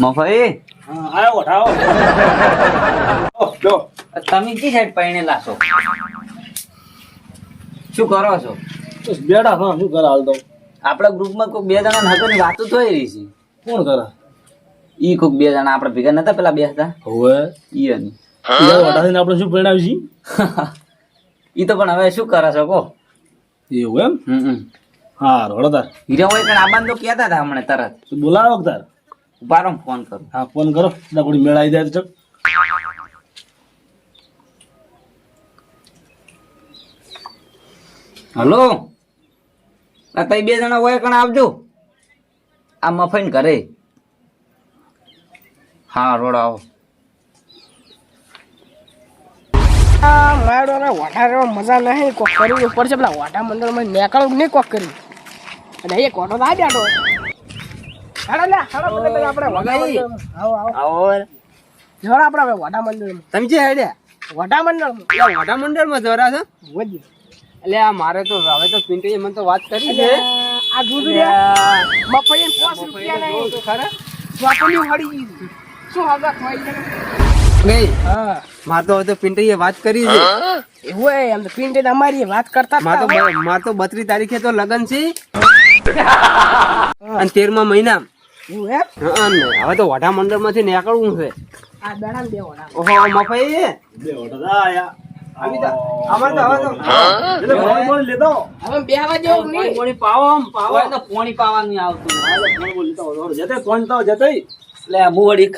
મફઈ? આયો વઠાવો ઓ તમે કી સાઈડ પૈણેલા છો? શું કરો છો? બેડા હા શું કરે હાલ તો? આપણા ગ્રુપમાં કોઈ બે જણા નહોતા વાતો થઈ રહી છે. કોણ કરે? ઈ કોક બે જણા આપણે ભેગા નતા પેલા બે હતા. હવે? ઈ અને વઠાવીને આપણે શું પરણાવી છીએ? ઈ તો પણ હવે શું કરે છો કો એવું એમ? હમ. હા રોડો તાર. હીરા હોય પણ આબાન તો કહેતા હતા હમણાં તરત. બોલાવો તાર. રહો, ફોન કરું. હા ફોન કરો. ડબડી મેળાઈ જાય તો હલો? આ તઈ બે જણા હોય કણ આવજો. આ મફઈન ઘરે. હા રોડ આવો. આ મારો ને વાટારે મજા નહીં કોક કરવી ઉપર છે પેલા વાટા મંડળમાં નીકળવું નહીં કોક કર્યું અને એક ઓટો તો આ બેઠો. તમે જે હેડ્યા? વાટા મંડળમાં મોટા મંડળમાં જરા છો? એટલે આ મારે તો હવે તો પિન્ટુએ મને તો વાત કરી છે. આ દૂધ રે પાંચ રૂપિયા નહીં. ચોપડી હળી ગઈ. શું ખવાઈ નહીં. હા. માર તો હવે તો પિન્ટુએ વાત કરી છે. એવું હોય એમ તો પિંટે અમારી વાત કરતા માર તો હતા. તો બત્રીસ તારીખે તો લગન છે. અને તેરમા મહિના એવું એમ? હવે તો વઢા મંડળમાંથી નીકળવું છે. આ બેડા બે વાડા ઓહો મફઈ બે આયા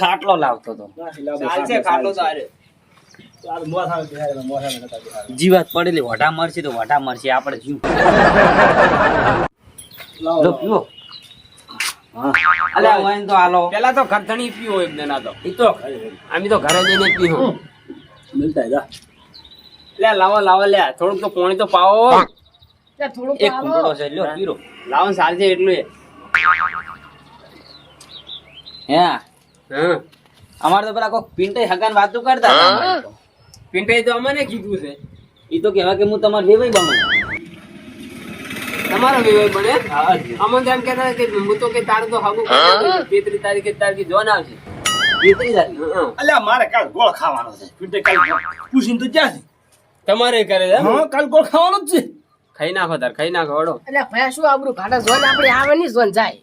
ખાટલો લાવતો તો. ચાલશે ખાટલો તો આરે. ચાલ મોં થાળ બેહાડે મોં થાળ નતા બેહાડે. જીવાત પડેલી વઢા મરશે તો વઢા મરશે આપણે જીવ. લાવો પીવો અલ્યા વાઈન તો હાલો. પેલા તો ખરધણી પીવો તો. ઈ તો અમે તો ઘરે જઈને પીવો મિલતા જા. લે લાવો લાવો લે થોડુંક તો પાણી તો પાવો. એક કુંડળો છે લ્યો પીરો. લાવો ને એટલું એ. હે? હા. અમારે તો પેલા કોક પિન્ટે હગાન વાતો કરતા પિંટાઈ તો. પિન્ટે તો અમને કીધું છે. એ તો કહેવા કે હું તમારે વેવાઈ બનું તમારો વેવાઈ બને? અમને તો એમ કહેતા કે હું તો કે તારે તો હગું કરી તારીખે તારીખે જોન આવશે તેત્રીસ તારીખે અલ્યા મારે કાલ ગોળ ખાવાનો છે. પીટે કાલ પૂછીને તો જ્યાં તમારે કરે છે હા? કાલ ગોળ ખાવાનો જ છે. ખાઈ નાખો તાર ખાઈ નાખો વડો એટલે ભાઈ શું આબરું ઘાટા જોન આપણે આવે નહીં જોન જાય.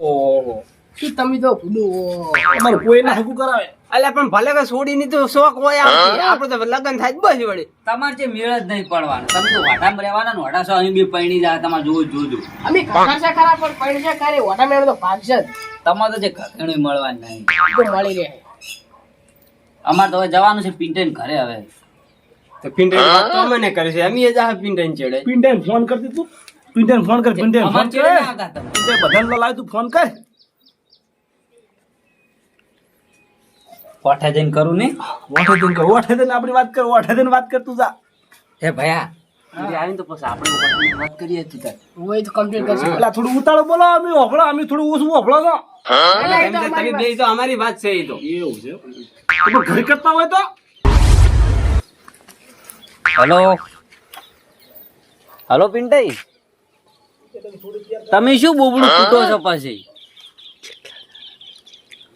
ઓહો. શું તમે તો ભૂલું કોઈ ના હગું કરાવે. અલ્યા પણ ભલે કે છોડી ની તો શોખ હોય આવતી તો લગન થાય બસ વળી. તમારે જે મેળ જ નહીં પડવાનો. તમે તો વાટામાં રહેવાના ને વાટા સો અહીં બી પૈણી જાય તમારે જોવું જોજો અમે કાકા છે ખરા પણ પૈણી છે ખરે વાટા મેળ તો ભાગશે તમારે તો જે ઘણી મળવાની નહીં. તો મળી રહે. અમારે તો હવે જવાનું છે પિન્ટેન ઘરે હવે. તો પિન્ટેન તો અમે ને કરે છે અમે જ આ પિન્ટેન ચડે. પિંડે ફોન કરતી તું? પિંડે ફોન કર પિંડે ફોન કર. બધાને તો લાવ તું ફોન કર. કોઠે જઈને કરું ને? વાઠે જઈને કરું વાઠે જઈને આપણી વાત કર વાઠે જઈને વાત કર તું જા. હે. ભયા આવીને તો પછી આપણે વાત કરીએ તું તાર ઓય તો કમ્પ્લીટ કરશું. પેલા થોડું ઉતાળો બોલો અમે ઓફળો અમે થોડું ઓછું ઓફળો છો. તમે બે તો અમારી વાત છે એ તો. એવું છે? ઘરે કરતા હોય તો? હલો? હલો પિન્ટાઈ તમે શું બોબડું કૂટો છો પછી?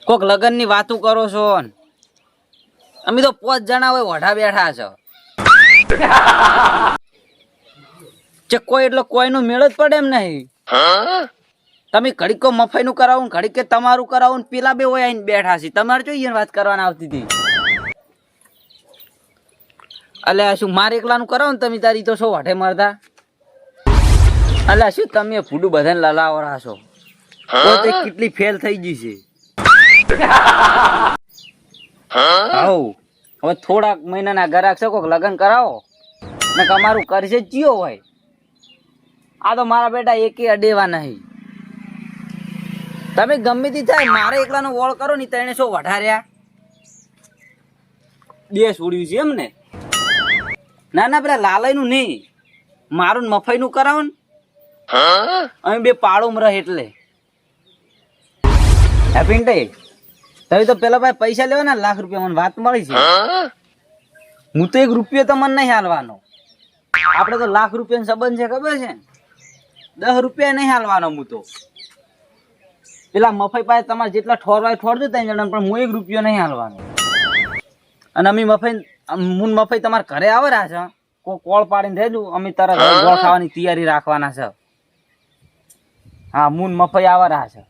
કોક લગનની વાતો કરો છો ન. અમે તો પાંચ જણા હોય વઢા બેઠા છો. ચે કોઈ એટલો કોઈનું મેળ જ પડે એમ નહીં. તમે ઘડીક મફાઈ નું કરાવો ને ઘડીક કે તમારું કરાવો ને પેલા બે હોય આઈને બેઠા છે. તમારે જોઈએ વાત કરવાના આવતી હતી? એટલે શું મારે એકલાનું કરાવો ને તમે તારી તો શું વાઠે મારતા એટલે શું તમે ફૂડું બધાને લલાવરા છો? કેટલી ફેલ થઈ ગઈ છે. હાઉ હવે થોડાક મહિનાના ગરાક છે કોઈક લગ્ન કરાવો. ને અમારું કરશે જ ચિયો હોય. આ તો મારા બેટા એકે અડેવા નહીં. તમે ગમે તે થાય મારે એકલાનો વોળ કરો ને તેને શું વધાર્યા. બે છોડ્યું છે એમ ને ના ના પેલા લાલયનું નહીં. મારું ને મફાઈ નું કરાવો ને. અમે બે પાડોમ રહે એટલે. હેપીન પિન્ટે તમે તો પેલા ભાઈ પૈસા લેવાના લાખ રૂપિયા, મને વાત મળી છે. હું તો એક રૂપિયો તો મને નહીં હાલવાનો. આપણે તો લાખ રૂપિયાનો સંબંધ છે, ખબર છે? દસ રૂપિયા નહીં હાલવાનો હું તો. પેલા મફઈ પાસે તમારે જેટલા ઠોરવાય ઠોરજો ત્યાં જણા, પણ હું એક રૂપિયો નહીં હાલવાનો. અને અમે મફઈ મૂન મફઈ તમારા ઘરે આવે રહ્યા છે કોઈ કોળ પાડીને રહેજો, અમે તરત ગોળ ખાવાની તૈયારી રાખવાના છે. હા મૂન મફઈ આવે રહ્યા છે.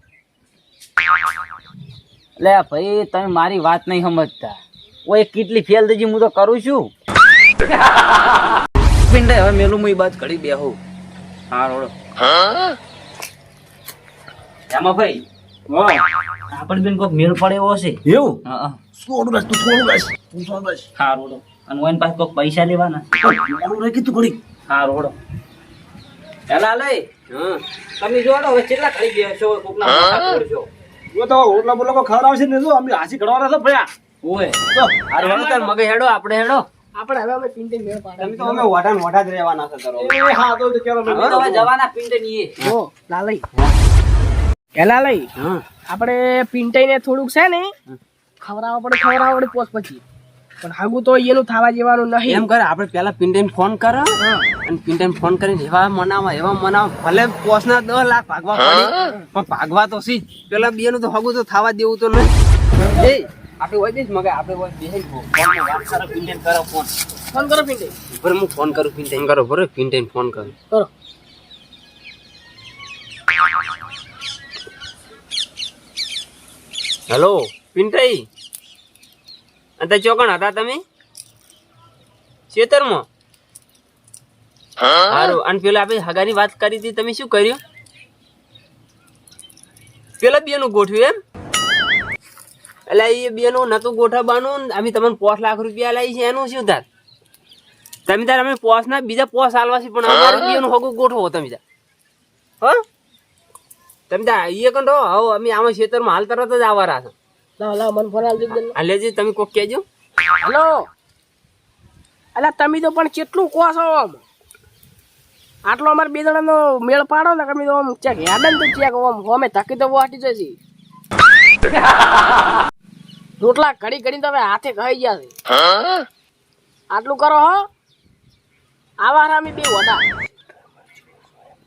લે ભાઈ તમે મારી વાત નહીં સમજતા. ઓય કેટલી ફેલ દેજી હું તો કરું છું. પિંડે હવે મેલું મુઈ બાજ ઘડી બેહો. હા રોડો એમાં ભાઈ આપણે બેન કોક મેળ પડે એવો છે? એવું? હા હા. થોડું બસ તું થોડું બસ તું થોડું બસ હા રોડો અને ઓન પાસે કોક પૈસા લેવાના. થોડું રહી કીધું ઘડી હા રોડો એલા લઈ તમે જોડો હવે કેટલા ગયા છો? કોકના ફોડશો. જો તો ઓટલા બોલો કો ખબર આવશે ને જો અમે હાસી ઘડવાના છે ભયા. ઓય આ રોડો તાર મગે હેડો આપણે હેડો. આપણે હવે અમે પિંટે મેળ પાડે તમે તો અમે વાઢા ને જ રહેવાના છે તારો. એ હા તો તો કેરો હવે હવે જવાના પિંડે નીએ જો લાલઈ. એ લાલઈ આપણે પિંટાઈને થોડુંક છે ને ખવડાવવા પડે ખવડાવવા પડે પોસ પછી. પણ હાગું તો એનું થવા જેવાનું નહીં. એમ કરે આપણે પેલા પિંટાઈને ફોન કરો અને પિંટાઈને ફોન કરીને એવા મનાવા એવા મનાવા. ભલે પોસના દસ લાખ ભાગવા પડે પણ ભાગવા તો સી જ. પેલા બે નું તો હગું તો થવા દેવું તો નહીં. એ. આપણે હોય જ મગે આપણે હોય બેહી જ કરો ફોન. ફોન કરો પિંટે ઉપર હું ફોન કરું પિંટાઈને કરો બરો પિંટાઈને ફોન કરું. કરો. હેલો પિંટાઈ અને ચોકણ હતા તમે? ખેતરમાં સારું અને પેલા આપણે હગાની વાત કરી હતી તમે શું કર્યું? પેલા બે નું ગોઠવ્યું એમ? એટલે એ બે નું નતું ગોઠવવાનું ને અમે તમને પાંચ લાખ રૂપિયા લાવી છે એનું શું થાય? તમે તાર અમે પોસ ના બીજા પોસ આલવા છે પણ અમારે બે નું હગું ગોઠવો તમે તાર. હા? તમે તાર એ કંડો હવે અમે આમાં ખેતરમાં હાલ તરત જ આવવાના છે. લાવ લાવ મને ફોન આલજો એકદમ તમે કોક કહેજો. હલો. અલા તમે તો પણ કેટલું કહો છો આમ. આટલો અમારે બે જણાનો મેળ પાડો ને તમે તો આમ ચેક યાદ તો ચેક આમ અમે ધકી તો વાટી જશે રોટલા ઘડી ઘડી તો હવે હાથે ખાઈ ગયા છે. આટલું કરો હો. આવા રામી બે વડા.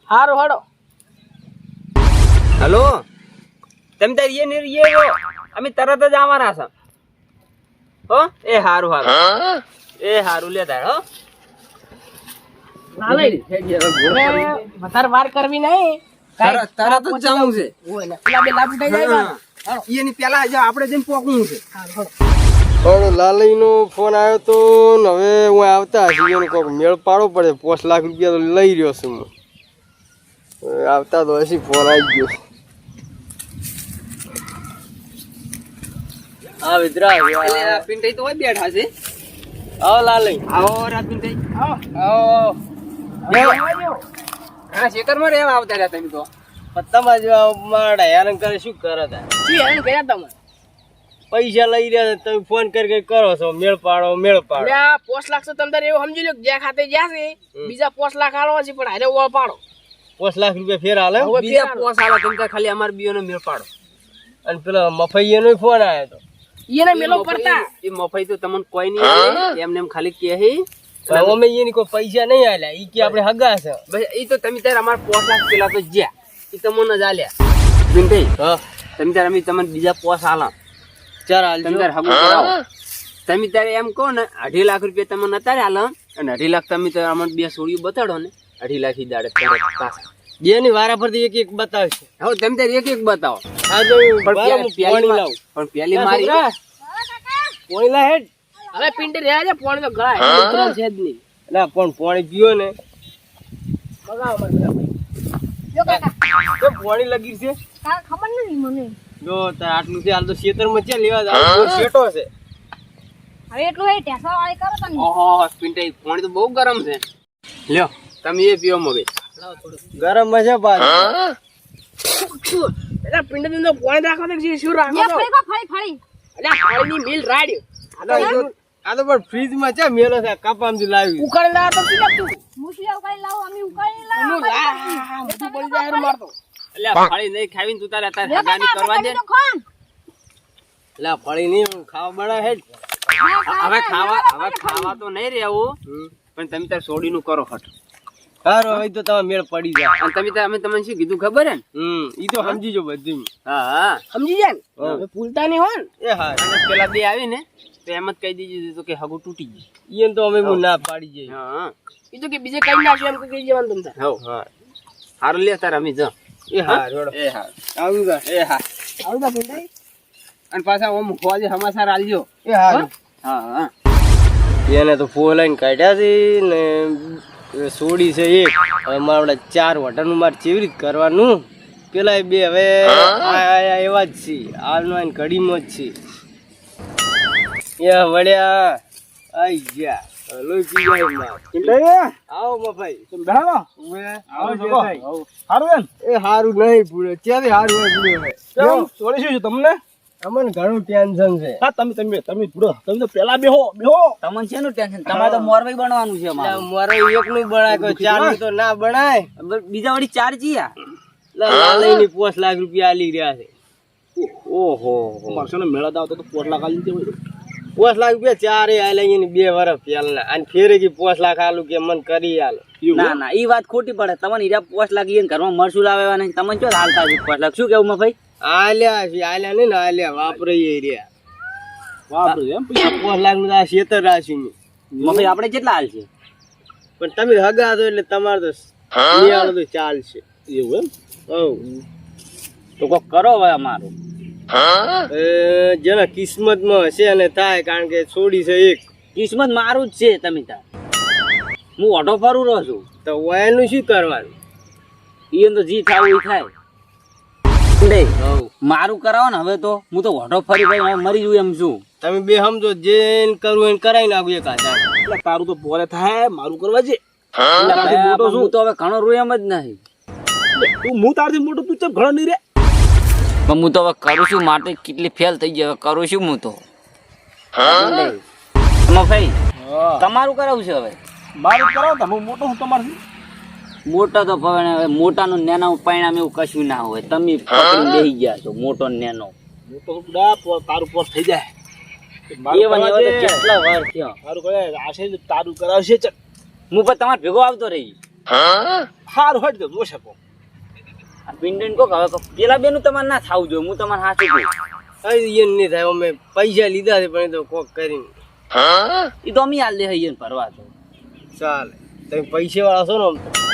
હારું હડો હલો. તમે તાર એ ને. અમે તરત જ આવવાના છે. હો એ હારું હારું. એ હારું લે તાર હો. વધારે વાર કરવી નહીં. તરત તરત જ જવું છે. એની પેલા જો આપણે જઈને પોકવું છે. પણ લાલઈનો ફોન આવ્યો તો ને હવે હું આવતા હશે એનો કોઈક મેળ પાડવો પડે. પાંચ લાખ રૂપિયા તો લઈ રહ્યો છું હું. આવતા તો હશે ફોન આવી ગયો. હા વિદ્રા પિંટાઈ તો હોય બેઠા છે. આવો લાલઈ આવો રાત પિંટાઈ આવો. આવો. હા ખેતરમાં રહેવા આવતા રહ્યા તમે તો. પત્તામાં જેવા મારા હેરાન કરે શું કરે તા શું હેરાન કર્યા તમે. પૈસા લઈ રહ્યા છે, તમે ફોન કરી કઈ કરો છો. મેળ પાડો મેળ પાડો. આ પોસ્ટ લાખ તો તમે એવું સમજી લો જ્યાં ખાતે જ્યાં છે બીજા પોસ્ટ લાખ આલવા છે પણ હારે ઓળ પાડો. પોસ્ટ લાખ રૂપિયા ફેર હાલે બીજા પોસ્ટ પોસ આલો તમે ખાલી અમારા બીઓનો મેળ પાડો. અને પેલા મફઈ નો ફોન આવ્યો તો. એને મેલો પડતા. એ મફઈ તો તમને કોઈ નહીં એમને એમ ખાલી કહે અમે એની કોઈ પૈસા નહીં આલ્યા. ઈ કે આપણે હગા છે. બસ એ તો તમે તાર અમારા પોસ લાખ પેલા તો જ્યાં. એ તમને જ આલ્યા. પિંટાઈ હા? તમે તાર અમે તમને બીજા પોસ આલા. ચાર તમે હાલજો તાર હગું કરાવો. તમે તારે એમ કહો ને અઢી લાખ રૂપિયા તમને અત્યારે આલો અને અઢી લાખ તમે તો અમને બે સોળીઓ બતાડો ને. અઢી લાખ ઈ દાડે પાછા. બે વારા પરથી એક એક બતાવશે. હવે તમે તારે એક એક બતાવો. હા તો પણ પેલી પાણી પણ પેલી મારી પાણી લા હેડ. હવે પિંડી રહ્યા છે પોણી તો ગળાય એટલે છે જ નહીં. ના પણ પોણી પીવો ને. પાણી લગી છે. ખબર નથી મને. જો તાર આટલું છે હાલ તો ખેતરમાં છે લેવા જાવ. શેટો છે. હવે એટલું એ ટેસા વાળી કરો તમે. ઓહો પિંટાઈ પોણી તો બહુ ગરમ છે. લ્યો તમે એ પીઓ મગજ. ગરમ છે પાછું એટલે પિંડી તો પોણી રાખો તો જે શું રાખો તો ફળી ફરી એટલે પાણીની મિલ રાડ આ તો આ તો પણ ફ્રીજમાં છે મેલો છે કપામથી લાવી ઉકાળી લાવો તો શું લાગતું? મુસલી ઉકાળી લાવો અમે ઉકાળી લાવો નું લા, હા, હા, બધું પડી જાય મારતો. એટલે ફળી નહીં ખાવીને તું તારે તારે હગાની કરવા દે. એટલે ફળી નહીં ખાવા બળા હે હવે ખાવા હવે ખાવા તો નહીં રહેવું પણ તમે તાર સોડીનું કરો હટ. હારું હવે તો તમે મેળ પડી જાય. અને તમે તો- અમે તમને શું કીધું ખબર હે ને? હમ ઈ તો સમજી જો બધું. હા હા. સમજી જાય ને? ભૂલતા નહીં હોય એ હા. પેલા બે આવી ને તો એમ જ કહી દીધું કે હગું તૂટી ગયું. ઈયન તો અમે હું. ના પાડી જઈએ હા. એ તો કે બીજે કઈ નાખ્યું એમ કહી જવાનું તમને. હા. હારું લે તાર અમે જા. એ હા રોડો. એ હા. આવું તા એ હા. આવું તા પિંટાઈ અને પાછા ઓમ ખોજે સમાચાર આલજો. એ હા. હા? હા એને તો ફોર લાઈન કાઢ્યા છે ને સોડી છે એક. હવે મારે ચાર વટાનું મારે ચેવી રીતે કરવાનું. પેલા બે હવે એવા જ છે. હાલનો કડીમાં જ છે. એ વળ્યા આઈ ગયા. હલો. આવો મફાઈ. આવો એ હારું નહીં પૂરે ક્યારે હારું પૂરે હવે શું છે તમને? અમને ઘણું ટેન્શન છે. હા તમે તમે તમે પૂરો તમે તો પેલા બેહો બેહો. તમને શેનું ટેન્શન તમારે તો મોરવાઈ બનવાનું છે અમારે. મારો એક નું બનાય કોઈ ચારનું તો ના બનાય બીજા વળી ચાર જીયા. લાલઈની પોસ લાખ રૂપિયા આલી રહ્યા છે. ઓહો. મારશો ને મેળા દાવ તો પોસ લાખ આલી દેવું પોસ લાખ રૂપિયા ચારે આલે ને બે વર્ષ પહેલા. અને ફેરે કી પોસ લાખ આલું કે મન કરી આલો. ના ના ઈ વાત ખોટી પડે. તમને હીરા પોસ્ટ લાગી ઘરમાં મરસું લાવેવા નહીં તમને ચો હાલતા પોસ પોસ્ટ લાગ શું કેવું મફાઈ? આલ્યા છે આલ્યા નહીં ને આલ્યા વાપરીએ રહ્યા. વાપરે એમ? પોસ લાખનું આપણે કેટલા હાલ છે? પણ તમે હગા છો એટલે તમારે તો નિયાળો તો ચાલશે. એવું એમ? હવ. તો કોક કરો હવે અમારું. એ જેના કિસ્મતમાં હશે અને થાય કારણ કે છોડી છે એક. કિસ્મત મારું જ છે તમે તાર હું ઓટો ફરું રહું છું. તો વયનું શું કરવાનું? એમ તો જી થાવું થાય. નહીં, મારું કરાવો ને હવે તો હું તો ઓટો ફરી ભાઈ મરી જઉં એમ છું. તમે બે સમજો જે કરવું એને કરાવી નાખું એક એટલે તારું તો પોરે થાય મારું કરવા છે મોટો છું તો હવે ઘણો રૂ એમ જ નહીં. તું હું તારથી મોટો તું ચમ ઘણો નહીં રે? પણ હું તો હવે કરું છું માટે કેટલી ફેલ થઈ ગઈ હવે કરું છું હું તો. ભાઈ તમારું કરાવું છે હવે? મારું કરાવો તમે હું મોટો હું તમારથી? મોટા તો ભવે હવે મોટાનું નેના પરિણામ એવું કશું ના હોય. તમે પકડીને બેસી ગયા છો મોટો ને નેનો. મોટો તો તારું પર થઈ જાય. કેટલા વાર થયો? તારું કહે આશે તારું કરાવશે ચલ. હું પણ તમારે ભેગો આવતો રહી. હાર હટ તો જો શકો આ પિંડન કોક હવે પેલા બેનું તમારે ના થાવ જોઈએ હું તમારે હાથે કહું હવે એ નહીં થાય અમે પૈસા લીધા છે પણ એ તો કોક કરીને. એ તો અમે હાલ દે હૈયે ફરવા તો. ચાલે. તમે પૈસા વાળા છો ને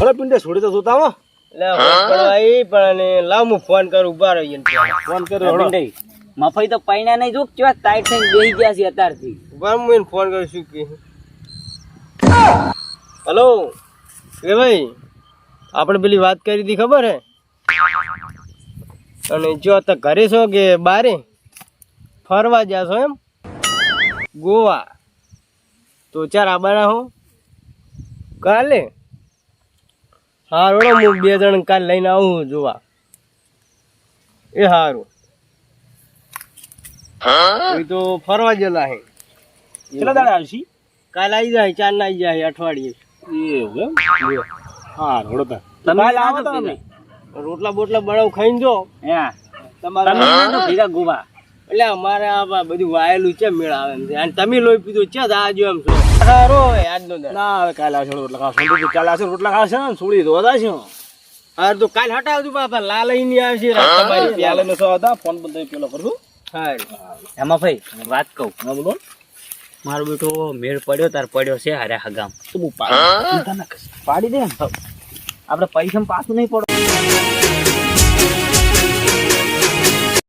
હવે પિંડે છોડી તો જોતા હો. ફોન કરું ઊભા રહીએ ને ફોન. પિંડાઈ, મફઈ તો પૈણા નહીં જો કેવા ટાઈટ થઈને બેસી ગયા છે અત્યારથી. ઊભા હું એને ફોન કરું શું કે હલો. એ ભાઈ આપણે પેલી વાત કરી હતી ખબર હે? અને જો તો ઘરે છો કે બારે? ફરવા જાશો એમ? ગોવા. તો ચાર આબાના હો. કાલે? હારું હું બે જણ કાલે લઈને આવું જોવા. એ હારું. એ તો ફરવા ગયેલા હે. કેટલા દાડા આવશી? કાલે આવી જાય ચાર ના આવી જાય અઠવાડિયે. એવું એમ? હા હળો તમે તમે. રોટલા બોટલા બનાવ ખાઈને જો. તમારા તમારે તમે ભેગા ગોવા? એટલે અમારે આ બધું વાયેલું છે મેળ આવે એમ છે. અને તમે લોહી પીધું છે આજો એમ છો. સારો હોય આજનો દાડો. ના હવે કાલે આવશે રોટલા ખાવા સંજુ કાલે આવશે રોટલા ખાશે ને છોડી દો છે હારું તો કાલ હટાવજો બાપા લાલ અહીં આવશે તમારી પ્યાલે ને સો હતા ફોન પર તમે પેલો કરશું હારું. એમાં ભાઈ વાત કહું. હા બોલો. મારો બેટો મેળ પડ્યો તાર પડ્યો છે હારે હગામ તો હું પાડી દે આપણે પૈસા પાછું નહીં પડો